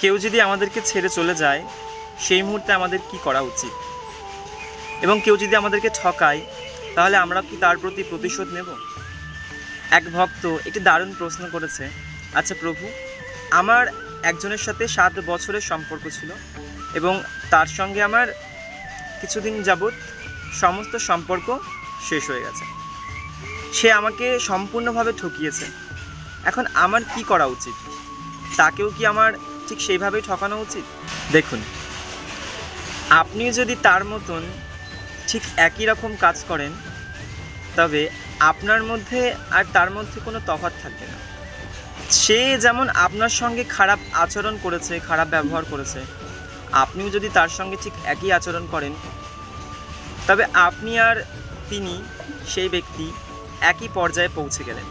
কেউ যদি আমাদেরকে ছেড়ে চলে যায়, সেই মুহূর্তে আমাদের কি করা উচিত? এবং কেউ যদি আমাদেরকে ঠকায়, তাহলে আমরা কি তার প্রতি প্রতিশোধ নেব? এক ভক্ত একটি দারুণ প্রশ্ন করেছে আচ্ছা প্রভু, আমার একজনের সাথে সাত বছরের সম্পর্ক ছিল এবং তার সঙ্গে আমার কিছুদিন যাবৎ সমস্ত সম্পর্ক শেষ হয়ে গেছে। সে আমাকে সম্পূর্ণভাবে ঠকিয়েছে। এখন আমার কি করা উচিত? তাকেও কি আমার ঠিক সেইভাবেই ঠকানো উচিত? দেখুন, আপনি যদি তার মতন ঠিক একই রকম কাজ করেন, তবে আপনার মধ্যে আর তার মধ্যে কোনো তফাৎ থাকবে না। সে যেমন আপনার সঙ্গে খারাপ আচরণ করেছে, খারাপ ব্যবহার করেছে, আপনিও যদি তার সঙ্গে ঠিক একই আচরণ করেন, তবে আপনি আর তিনি সেই ব্যক্তি একই পর্যায়ে পৌঁছে গেলেন।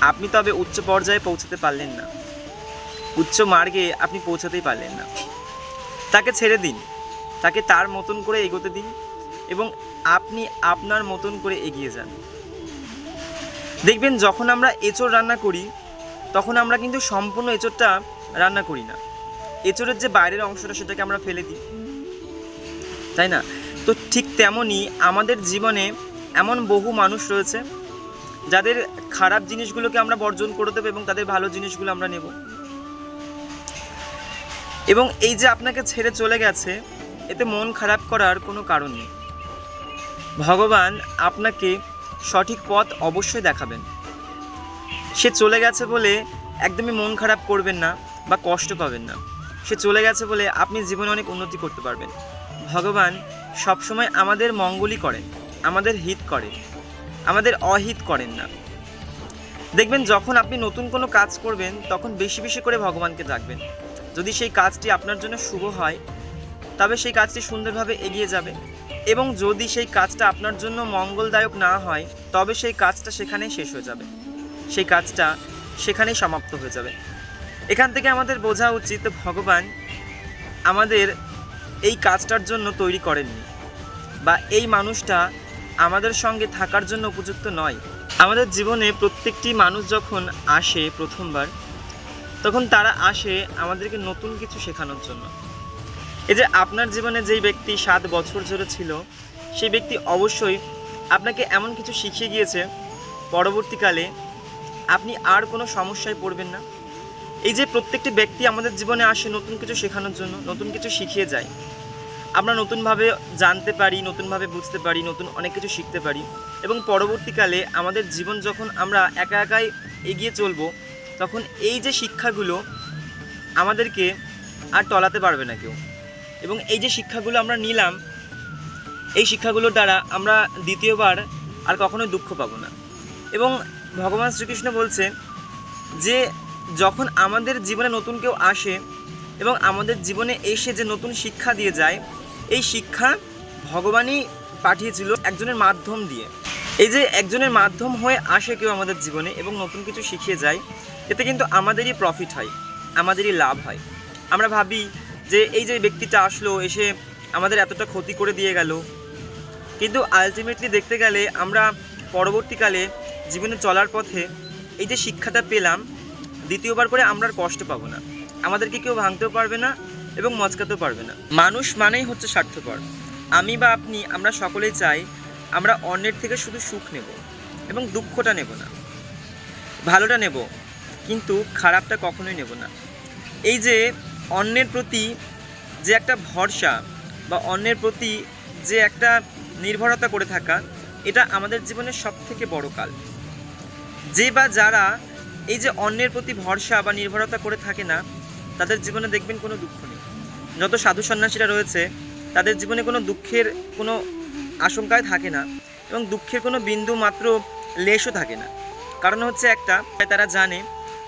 আপনি তবে উচ্চ পর্যায়ে পৌঁছাতে পারলেন না। উচ্চ মার্গে আপনি পৌঁছাতেই পারলেন না। তাকে ছেড়ে দিন। তাকে তার মতন করে এগোতে দিন এবং আপনি আপনার মতন করে এগিয়ে যান। দেখবেন যখন আমরা এঁচড় রান্না করি, তখন আমরা কিন্তু সম্পূর্ণ এঁচড়টা রান্না করি না। এঁচড়ের যে বাইরের অংশটা সেটাকে আমরা ফেলে দিই। তাই না? তো ঠিক তেমনই আমাদের জীবনে এমন বহু মানুষ রয়েছে, যাদের খারাপ জিনিসগুলোকে আমরা বর্জন করে দেবো এবং তাদের ভালো জিনিসগুলো আমরা নেব। এবং এই যে আপনাকে ছেড়ে চলে গেছে, এতে মন খারাপ করার কোনো কারণ নেই। ভগবান আপনাকে সঠিক পথ অবশ্যই দেখাবেন। সে চলে গেছে বলে একদমই মন খারাপ করবেন না বা কষ্ট পাবেন না। সে চলে গেছে বলে আপনি জীবনে অনেক উন্নতি করতে পারবেন। ভগবান সবসময় আমাদের মঙ্গলই করেন, আমাদের হিত করেন, আমাদের অহিত করেন না। দেখবেন যখন আপনি নতুন কোনো কাজ করবেন, তখন বেশি বেশি করে ভগবানকে ডাকবেন যদি সেই কাজটি আপনার জন্য শুভ হয়, তবে সেই কাজটি সুন্দরভাবে এগিয়ে যাবে। এবং যদি সেই কাজটা আপনার জন্য মঙ্গলদায়ক না হয়, তবে সেই কাজটা সেখানেই শেষ হয়ে যাবে। সেই কাজটা সেখানেই সমাপ্ত হয়ে যাবে। এখান থেকে আমাদের বোঝা উচিত, ভগবান আমাদের এই কাজটার জন্য তৈরি করেননি। বা এই মানুষটা আমাদের সঙ্গে থাকার জন্য উপযুক্ত নয়। আমাদের জীবনে প্রত্যেকটি মানুষ যখন আসে প্রথমবার তখন তারা আসে আমাদেরকে নতুন কিছু শেখানোর জন্য। এই যে আপনার জীবনে যেই ব্যক্তি সাত বছর ধরে ছিল, সেই ব্যক্তি অবশ্যই আপনাকে এমন কিছু শিখিয়ে গিয়েছে, পরবর্তীকালে আপনি আর কোনো সমস্যায় পড়বেন না। এই যে প্রত্যেকটি ব্যক্তি আমাদের জীবনে আসে নতুন কিছু শেখানোর জন্য, নতুন কিছু শিখিয়ে যায়। আমরা নতুনভাবে জানতে পারি, নতুনভাবে বুঝতে পারি, নতুন অনেক কিছু শিখতে পারি। এবং পরবর্তীকালে আমাদের জীবন যখন আমরা একা একাই এগিয়ে চলবো তখন এই যে শিক্ষাগুলো আমাদেরকে আর টলাতে পারবে না কেউ। এবং এই যে শিক্ষাগুলো আমরা নিলাম, এই শিক্ষাগুলোর দ্বারা আমরা দ্বিতীয়বার আর কখনোই দুঃখ পাবো না। এবং ভগবান শ্রীকৃষ্ণ বলছে যে, যখন আমাদের জীবনে নতুন কেউ আসে এবং আমাদের জীবনে এসে যে নতুন শিক্ষা দিয়ে যায়, এই শিক্ষা ভগবানই পাঠিয়েছিল একজনের মাধ্যম দিয়ে। এই যে একজনের মাধ্যম হয়ে আসে কেউ আমাদের জীবনে এবং নতুন কিছু শিখিয়ে যায় এতে কিন্তু আমাদেরই প্রফিট হয়, আমাদেরই লাভ হয়। আমরা ভাবি যে এই যে ব্যক্তিটা আসলো, এসে আমাদের এতটা ক্ষতি করে দিয়ে গেল। কিন্তু আলটিমেটলি দেখতে গেলে আমরা পরবর্তীকালে জীবনে চলার পথে এই যে শিক্ষাটা পেলাম, দ্বিতীয়বার করে আমরা আর কষ্ট পাবো না। আমাদেরকে কেউ ভাঙতেও পারবে না এবং মচকাতেও পারবে না। মানুষ মানেই হচ্ছে স্বার্থপর। আমি বা আপনি, আমরা সকলেই চাই আমরা অন্যের থেকে শুধু সুখ নেব এবং দুঃখটা নেব না। ভালোটা নেব কিন্তু খারাপটা কখনোই নেব না। এই যে অন্যের প্রতি যে একটা ভরসা বা অন্যের প্রতি যে একটা নির্ভরতা করে থাকা, এটা আমাদের জীবনের সব থেকে বড় কাল। যে বা যারা এই যে অন্যের প্রতি ভরসা বা নির্ভরতা করে থাকে না, তাদের জীবনে দেখবেন কোনো দুঃখ নেই। যত সাধু সন্ন্যাসীরা রয়েছে, তাদের জীবনে কোনো দুঃখের কোনো আশঙ্কায় থাকে না এবং দুঃখের কোনো বিন্দু মাত্র লেশও থাকে না। কারণ হচ্ছে একটা, তারা জানে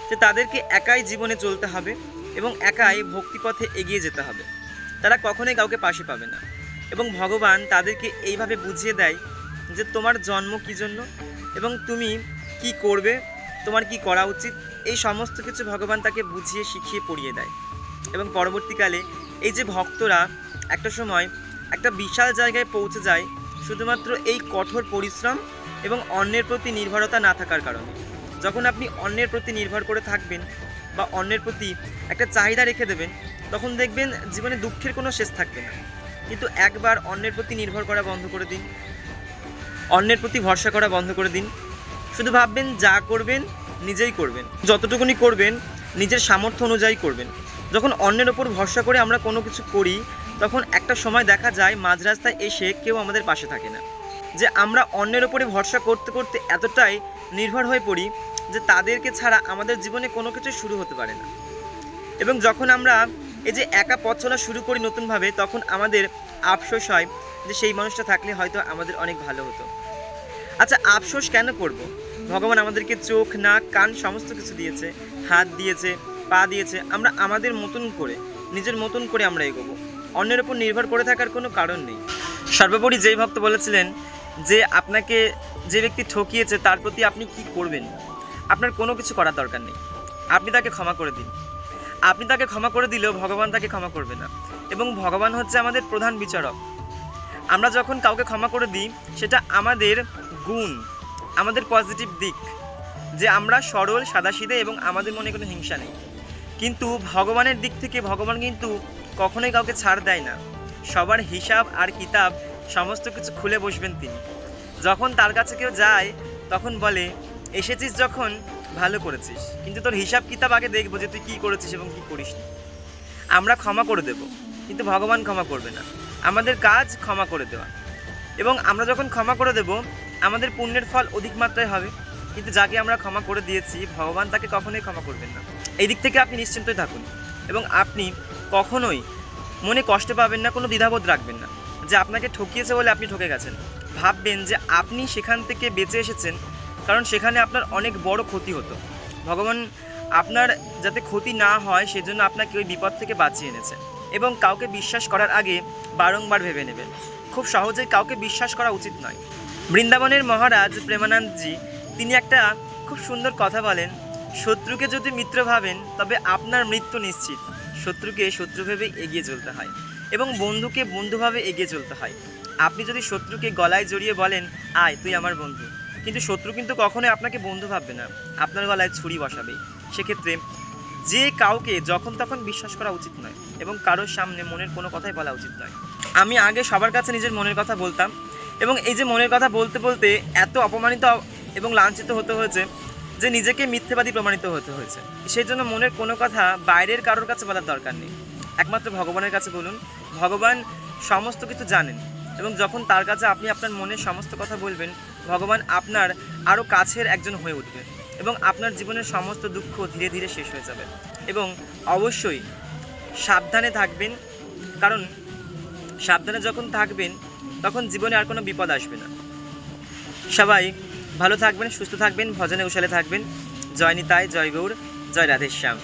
যে তাদেরকে একাই জীবনে চলতে হবে এবং একাই ভক্তিপথে এগিয়ে যেতে হবে। তারা কখনোই কাউকে পাশে পাবে না এবং ভগবান তাদেরকে এইভাবে বুঝিয়ে দেয় যে তোমার জন্ম কী জন্য এবং তুমি কি করবে, তোমার কি করা উচিত, এই সমস্ত কিছু ভগবান তাকে বুঝিয়ে, শিখিয়ে, পড়িয়ে দেয়। এবং পরবর্তীকালে এই যে ভক্তরা একটা সময় একটা বিশাল জায়গায় পৌঁছে যায় শুধুমাত্র এই কঠোর পরিশ্রম এবং অন্যের প্রতি নির্ভরতা না থাকার কারণে। যখন আপনি অন্যের প্রতি নির্ভর করে থাকবেন বা অন্যের প্রতি একটা চাহিদা রেখে দেবেন, তখন দেখবেন জীবনে দুঃখের কোনো শেষ থাকবে না। কিন্তু একবার অন্যের প্রতি নির্ভর করা বন্ধ করে দিন, অন্যের প্রতি ভরসা করা বন্ধ করে দিন। শুধু ভাববেন যা করবেন, নিজেই করবেন। যতটুকুনি করবেন, নিজের সামর্থ্য অনুযায়ী করবেন। যখন অন্যের ওপর ভরসা করে আমরা কোনো কিছু করি, তখন একটা সময় দেখা যায় মাঝ রাস্তায় এসে কেউ আমাদের পাশে থাকে না। যে আমরা অন্যের ওপরে ভরসা করতে করতে এতটাই নির্ভর হয়ে পড়ি যে তাদেরকে ছাড়া আমাদের জীবনে কোনো কিছু শুরু হতে পারে না। এবং যখন আমরা এই যে একা পথ চলা শুরু করি নতুনভাবে, তখন আমাদের আফসোস হয় যে সেই মানুষটা থাকলে হয়তো আমাদের অনেক ভালো হতো। আচ্ছা আফসোস কেন করব? ভগবান আমাদেরকে চোখ, নাক, কান সমস্ত কিছু দিয়েছে, হাত দিয়েছে, পা দিয়েছে। আমরা আমাদের মতন করে, নিজের মতন করে আমরা এগোবো। অন্যের উপর নির্ভর করে থাকার কোনো কারণ নেই। সর্বোপরি যেই ভক্ত বলেছিলেন যে আপনাকে যে ব্যক্তি ঠকিয়েছে, তার প্রতি আপনি কি করবেন? আপনার কোনো কিছু করার দরকার নেই। আপনি তাকে ক্ষমা করে দিন। আপনি তাকে ক্ষমা করে দিলেও ভগবান তাকে ক্ষমা করবে না। এবং ভগবান হচ্ছে আমাদের প্রধান বিচারক। আমরা যখন কাউকে ক্ষমা করে দিই, সেটা আমাদের গুণ, আমাদের পজিটিভ দিক, যে আমরা সরল, সাদাসিধে এবং আমাদের মনে কোনো হিংসা নেই। কিন্তু ভগবানের দিক থেকে ভগবান কিন্তু কখনোই কাউকে ছাড় দেয় না। সবার হিসাব আর কিতাব সমস্ত কিছু খুলে বসবেন তিনি। যখন তার কাছে কেউ যায়, তখন বলে, এসেছিস যখন, ভালো করেছিস। কিন্তু তোর হিসাব কিতাব আগে দেখব যে তুই কী করেছিস এবং কী করিস আমরা ক্ষমা করে দেব, কিন্তু ভগবান ক্ষমা করবে না। আমাদের কাজ ক্ষমা করে দেওয়া। এবং আমরা যখন ক্ষমা করে দেব, আমাদের পুণ্যের ফল অধিক মাত্রায় হবে। কিন্তু যাকে আমরা ক্ষমা করে দিয়েছি, ভগবান তাকে কখনোই ক্ষমা করবেন না। এই দিক থেকে আপনি নিশ্চিন্তই থাকুন। এবং আপনি কখনোই মনে কষ্ট পাবেন না, কোনো দ্বিধাবোধ রাখবেন না। যে আপনাকে ঠকিয়েছে বলে আপনি ঠকে গেছেন। ভাববেন যে আপনি সেখান থেকে বেঁচে এসেছেন, কারণ সেখানে আপনার অনেক বড় ক্ষতি হতো। ভগবান আপনার যাতে ক্ষতি না হয়, সেজন্য আপনাকে ওই বিপদ থেকে বাঁচিয়ে এনেছে। এবং কাউকে বিশ্বাস করার আগে বারংবার ভেবে নেবেন। খুব সহজেই কাউকে বিশ্বাস করা উচিত নয়। বৃন্দাবনের মহারাজ প্রেমানন্দজি, তিনি একটা খুব সুন্দর কথা বলেন, শত্রুকে যদি মিত্র ভাবেন, তবে আপনার মৃত্যু নিশ্চিত। শত্রুকে শত্রু ভেবে এগিয়ে চলতে হয়। এবং বন্ধুকে বন্ধুভাবে এগিয়ে চলতে হয়। আপনি যদি শত্রুকে গলায় জড়িয়ে বলেন, আয়, তুই আমার বন্ধু। কিন্তু শত্রু কিন্তু কখনোই আপনাকে বন্ধু ভাববে না। আপনার গলায় ছুরি বসাবে। সেক্ষেত্রে যে কাউকে যখন তখন বিশ্বাস করা উচিত নয় এবং কারোর সামনে মনের কোনো কথাই বলা উচিত নয়। আমি আগে সবার কাছে নিজের মনের কথা বলতাম এবং এই যে মনের কথা বলতে বলতে এত অপমানিত এবং লাঞ্ছিত হতে হয়েছে যে নিজেকে মিথ্যেবাদী প্রমাণিত হতে হয়েছে। সেই জন্য মনের কোনো কথা বাইরের কারোর কাছে বলার দরকার নেই। একমাত্র ভগবানের কাছে বলুন ভগবান সমস্ত কিছু জানেন এবং যখন তার কাছে আপনি আপনার মনের সমস্ত কথা বলবেন, ভগবান আপনার আরও কাছের একজন হয়ে উঠবেন এবং আপনার জীবনের সমস্ত দুঃখ ধীরে ধীরে শেষ হয়ে যাবে এবং অবশ্যই সাবধানে থাকবেন, কারণ সাবধানে যখন থাকবেন, তখন জীবনে আর কোনো বিপদ আসবে না। সবাই ভালো থাকবেন, সুস্থ থাকবেন, ভজনে উশালে থাকবেন। জয় নিতাই, জয় গৌর, জয় রাধেশ্যাম।